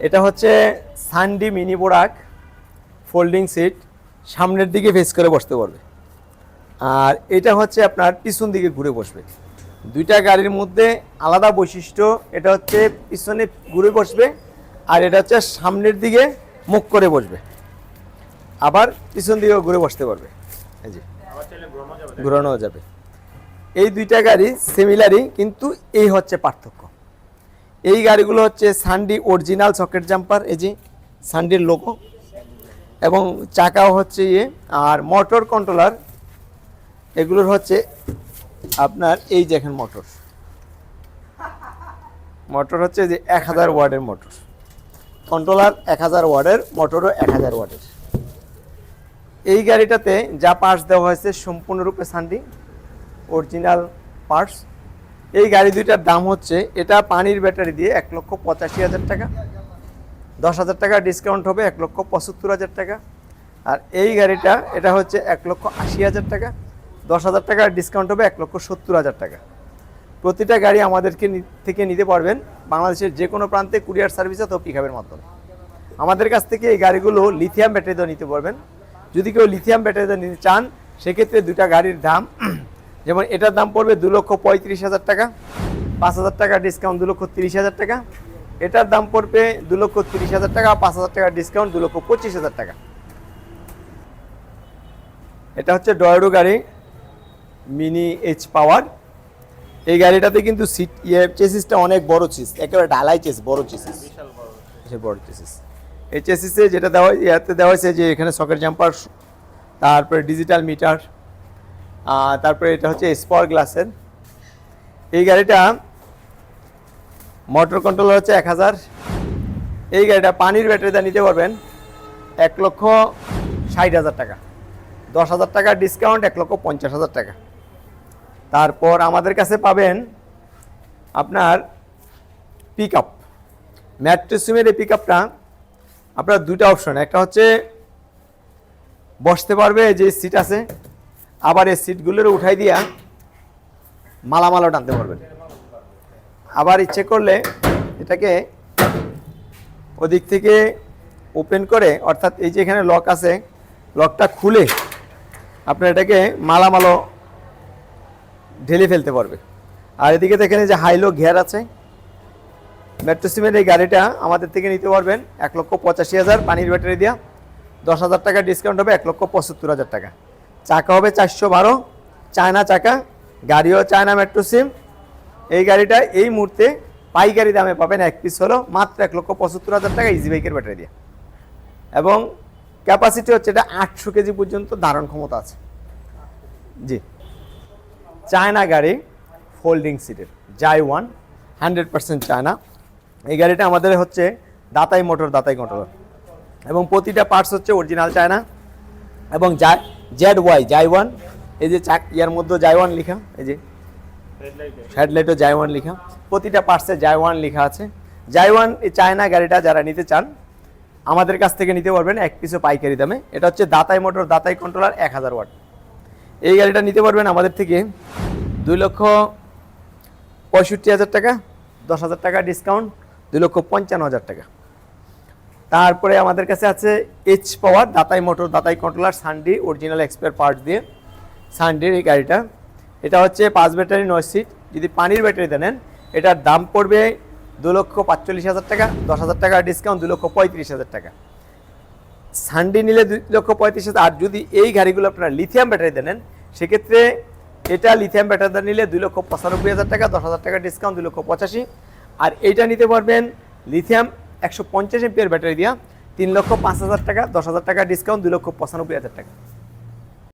এটা হচ্ছে সানডি মিনি বোরাক ফোল্ডিং সিট, সামনের দিকে ফেস করে বসতে পারবে। আর এটা হচ্ছে আপনার পিছন দিকে ঘুরে বসবে। দুইটা গাড়ির মধ্যে আলাদা বৈশিষ্ট্য, এটা হচ্ছে পিছনে ঘুরে বসবে আর এটা হচ্ছে সামনের দিকে মুখ করে বসবে। আবার পিছন দিকে ঘুরে বসতে পারবে। যে, ঘুরানো যাবে। এই দুইটা গাড়ি সিমিলারই কিন্তু এই হচ্ছে পার্থক্য। এই গাড়িগুলো হচ্ছে সানডি অরিজিনাল সকেট জাম্পার এই যে সানডির লোগো এবং চাকাও হচ্ছে ইয়ে আর মোটর কন্ট্রোলার এগুলোর হচ্ছে আপনার এই যে এখন মোটর মোটর হচ্ছে যে এক হাজার ওয়ার্ডের মোটর কন্ট্রোলার এক হাজার ওয়ার্ডের মোটরও এক হাজার ওয়ার্ডের এই গাড়িটাতে যা পার্টস দেওয়া হয়েছে সম্পূর্ণরূপে সানডি অরিজিনাল পার্টস এই গাড়ি দুইটার দাম হচ্ছে, এটা পানির ব্যাটারি দিয়ে এক লক্ষ পঁচাশি হাজার টাকা। দশ হাজার টাকা ডিসকাউন্ট হবে, এক লক্ষ পঁচাত্তর হাজার টাকা। আর এই গাড়িটা, এটা হচ্ছে এক লক্ষ আশি হাজার টাকা। দশ হাজার টাকা ডিসকাউন্ট হবে, এক লক্ষ সত্তর হাজার টাকা। প্রতিটা গাড়ি আমাদেরকে থেকে নিতে পারবেন বাংলাদেশের যে কোনো প্রান্তে কুরিয়ার সার্ভিস অথবা পিকআপের মাধ্যমে। আমাদের কাছ থেকে এই গাড়িগুলো লিথিয়াম ব্যাটারিতে নিতে পারবেন। যদি কেউ লিথিয়াম ব্যাটারিতে নিতে চান, সেক্ষেত্রে দুটা গাড়ির দাম যেমন এটার দাম পড়বে দু লক্ষ পঁয়ত্রিশ হাজার টাকা পাঁচ হাজার টাকা ডিসকাউন্ট দু লক্ষ তিরিশ হাজার টাকা। এটার দাম পড়বে দু লক্ষ তিরিশ হাজার টাকা পাঁচ হাজার টাকা ডিসকাউন্ট দু লক্ষ পঁচিশ হাজার টাকা। এটা হচ্ছে ডয়েডো গাড়ি মিনি এইচ পাওয়ার। এই গাড়িটাতে কিন্তু সিট ইয়ে চেসিসটা অনেক বড় চিস একেবারে ঢালাই চেস বড় চেসিস বড় চেসিস এই চেসিসে যেটা দেওয়া ইয়াতে দেওয়া হয়েছে যে এখানে সকেট জাম্পার তারপরে ডিজিটাল মিটার তারপরে এটা হচ্ছে স্পর গ্লাসের। এই গাড়িটা মোটর কন্ট্রোলার হচ্ছে এক হাজার। এই গাড়িটা পানির ব্যাটারিতে নিতে পারবেন এক লক্ষ ষাট হাজার টাকা। দশ হাজার টাকা ডিসকাউন্ট এক লক্ষ পঞ্চাশ হাজার টাকা। তারপর আমাদের কাছে পাবেন আপনার পিক আপ ম্যাট্রেসিমের এই পিক আপটা আপনার দুটা অপশন একটা হচ্ছে বসতে পারবে যে সিট আছে আবার এই সিটগুলোর উঠাই দিয়া মালামালও টানতে পারবেন। আবার ইচ্ছে করলে এটাকে ওদিক থেকে ওপেন করে, অর্থাৎ এই যে এখানে লক আছে, লকটা খুলে আপনার এটাকে মালামালও ঢেলে ফেলতে পারবে। আর এদিকে দেখেন যে হাইলো ঘের আছে। মেট্রো সিমের এই গাড়িটা আমাদের থেকে নিতে পারবেন এক লক্ষ পঁচাশি হাজার পানির ব্যাটারি দিয়া। দশ হাজার টাকা ডিসকাউন্ট হবে এক লক্ষ পঁচাত্তর হাজার টাকা। চাকা হবে চারশো বারো, চায়না চাকা, গাড়িও চায়না মেট্রো সিম এই গাড়িটা এই মুহূর্তে পাইকারি দামে পাবেন এক পিস হলো মাত্র এক লক্ষ পঁচাত্তর হাজার টাকা ইজি বাইকের ব্যাটারি দিয়ে। এবং ক্যাপাসিটি হচ্ছে এটা আটশো কেজি পর্যন্ত ধারণ ক্ষমতা আছে। জি। চায়না গাড়ি ফোল্ডিং সিটের জাই ওয়ান হান্ড্রেড পার্সেন্ট চায়না। এই গাড়িটা আমাদের হচ্ছে দাতাই মোটর, দাতাই কন্ট্রোলার এবং প্রতিটা পার্টস হচ্ছে অরিজিনাল চায়না। এবং জেড ওয়াই জাই ওয়ান এই যে চাক ইয়ার মধ্যে জাই ওয়ান লেখা, এই যে হেডলাইটও জাই ওয়ান লেখা। প্রতিটা পার্টসে জাই ওয়ান লেখা আছে। জাই ওয়ান এই চায়না গাড়িটা যারা নিতে চান, আমাদের কাছ থেকে নিতে পারবেন এক পিসও পাইকারি দামে। এটা হচ্ছে দাতাই মোটর, দাতাই কন্ট্রোলার এক হাজার ওয়াট এই গাড়িটা নিতে পারবেন আমাদের থেকে দুই লক্ষ পঁয়ষট্টি হাজার টাকা, দশ হাজার টাকা ডিসকাউন্ট দুই লক্ষ পঞ্চান্ন হাজার টাকা। তারপরে আমাদের কাছে আছে এইচ পাওয়ার দাতাই মোটর দাতাই কন্ট্রোলার সানডি অরিজিনাল এক্সপায়ার পার্টস দিয়ে। সানডির এই গাড়িটা। এটা হচ্ছে পাঁচ ব্যাটারি, নয় সিট। যদি পানির ব্যাটারিতে নেন, এটার দাম পড়বে দু লক্ষ পাঁচচল্লিশ হাজার টাকা, দশ হাজার টাকা ডিসকাউন্ট দু লক্ষ পঁয়ত্রিশ হাজার টাকা। সানডে নিলে দুই লক্ষ পঁয়ত্রিশ হাজার। আর যদি এই গাড়িগুলো আপনারা লিথিয়াম ব্যাটারিতে নেন, সেক্ষেত্রে এটা লিথিয়াম ব্যাটারিতে নিলে দুই লক্ষ পঁচানব্বই হাজার টাকা, দশ হাজার টাকা ডিসকাউন্ট দুই লক্ষ পঁচাশি। আর এইটা নিতে পারবেন লিথিয়াম একশো পঞ্চাশ এমপিয়ার ব্যাটারি দিয়া তিন লক্ষ পাঁচ হাজার টাকা, দশ হাজার টাকা ডিসকাউন্ট দুই লক্ষ পঁচানব্বই হাজার টাকা।